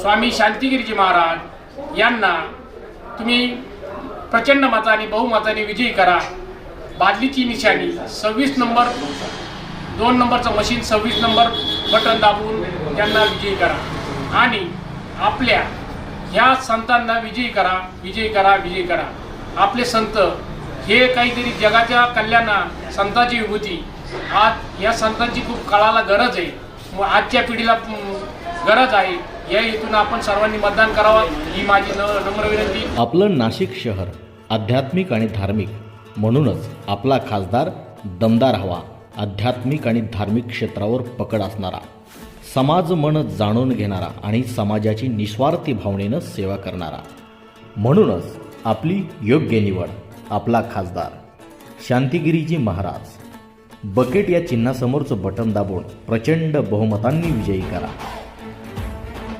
स्वामी शांतिगिरीजी महाराज यांना तुम्ही प्रचंड मताने बहुमताने विजयी करा. बादलीची निशाणी सव्वीस नंबर दोन नंबरचं मशीन सव्वीस नंबर बटन दाबून त्यांना विजयी करा. आणि आपल्या ह्या संतांना विजयी करा विजयी करा विजयी करा. आपले संत हे काहीतरी जगाच्या कल्याणा संतांची विभूती. आज या संतांची खूप काळाला गरज आहे. मग आजच्या पिढीला गरज आहे. या हेतून आपण सर्वांनी मतदान करावं. ही माझी न नम्र विनंती. आपलं नाशिक शहर आध्यात्मिक आणि धार्मिक म्हणूनच आपला खासदार दमदार हवा. आध्यात्मिक आणि धार्मिक क्षेत्रावर पकड असणारा समाज मन जाणून घेणारा आणि समाजाची निस्वार्थी भावनेनं सेवा करणारा. म्हणूनच आपली योग्य निवड आपला खासदार. शांतिगिरीजी महाराज बकेट या चिन्हासमोरचं बटन दाबून प्रचंड बहुमतांनी विजयी करा.